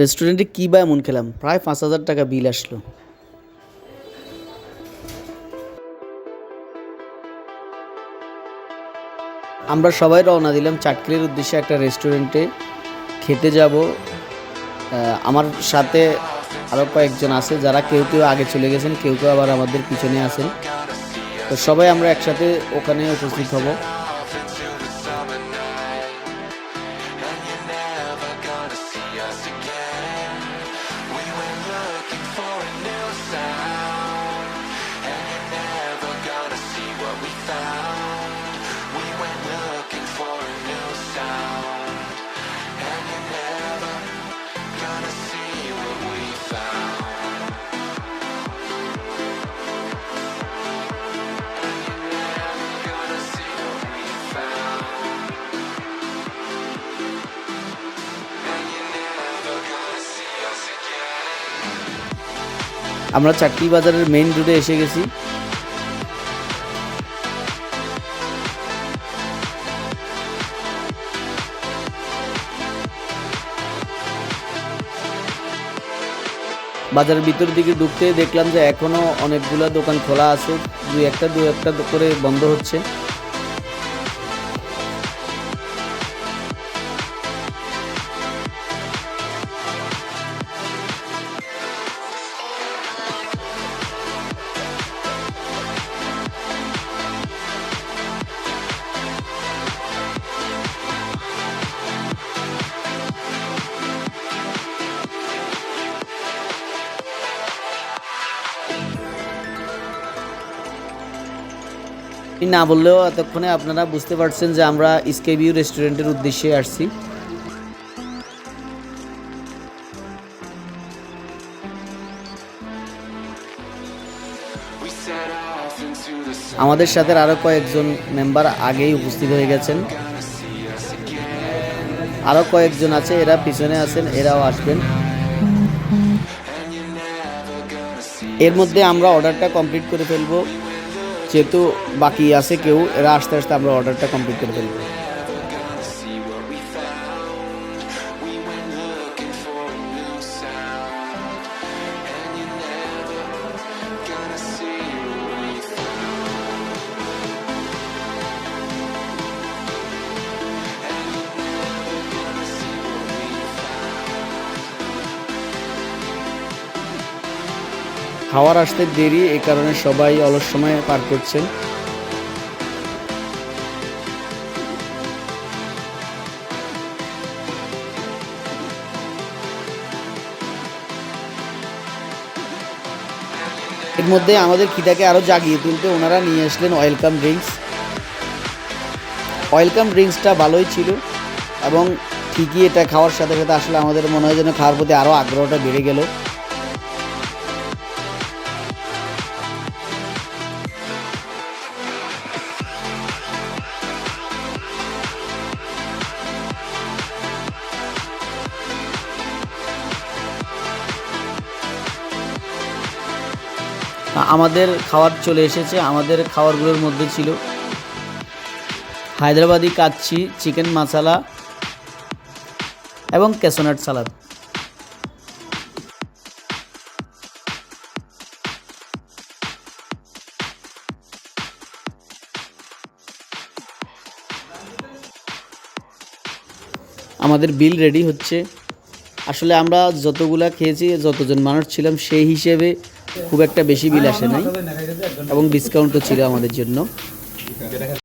রেস্টুরেন্টে কী বা এমন খেলাম? প্রায় পাঁচ হাজার টাকা বিল আসলো। আমরা সবাই রওনা দিলাম চাটকিলের উদ্দেশ্যে একটা রেস্টুরেন্টে। খেতে যাব। আমার সাথে আরও কয়েকজন আছে যারা কেউ কেউ আগে চলে গেছেন, কেউ কেউ আবার আমাদের পিছনে আছেন। তো সবাই আমরা একসাথে ওখানে উপস্থিত হব। আমরা চাকরি বাজারের মেইন রোডে এসে গেছি। বাজারের ভিতর দিকে ঢুকতে দেখলাম যে এখনও অনেকগুলো দোকান খোলা আছে। দুই একটা দুই একটা করে বন্ধ হচ্ছে। না বললেও এতক্ষণে আপনারা বুঝতে পারছেন যে আমরা স্কেভিউ রেস্টুরেন্টের উদ্দেশ্যে আসছি। আমাদের সাথে আরও কয়েকজন মেম্বার আগেই উপস্থিত হয়ে গেছেন। আরও কয়েকজন আছে, এরা পিছনে আছেন, এরাও আসবেন। এর মধ্যে আমরা অর্ডারটা কমপ্লিট করে ফেলব। যেহেতু বাকি আছে কেউ এরা আস্তে আস্তে আমরা অর্ডারটা কমপ্লিট করে ফেলব। খাওয়ার আসতে দেরি এই কারণে সবাই অলস সময় পার করছেন। এর মধ্যে আমাদের খিদাকে আরও জাগিয়ে তুলতে ওনারা নিয়ে আসলেন ওয়েলকাম ড্রিঙ্কস ওয়েলকাম ড্রিঙ্কসটা ভালোই ছিল এবং ঠিকই এটা খাওয়ার সাথে সাথে আসলে আমাদের মনে হয় যেন খাওয়ার প্রতি আরও আগ্রহটা বেড়ে গেল। আমাদের খাবার চলে এসেছে, আমাদের খাবারগুলোর মধ্যে ছিল হায়দ্রাবাদি কাচ্ছি চিকেন মশালা এবং ক্যাসোনাট সালাদ। আমাদের বিল রেডি হচ্ছে। আসলে আমরা যতগুলা খেয়েছি, যতজন মানুষ ছিলাম, সেই হিসেবে খুব একটা বেশি বিল আসে নাই। এবং ডিসকাউন্টও ছিল আমাদের জন্য।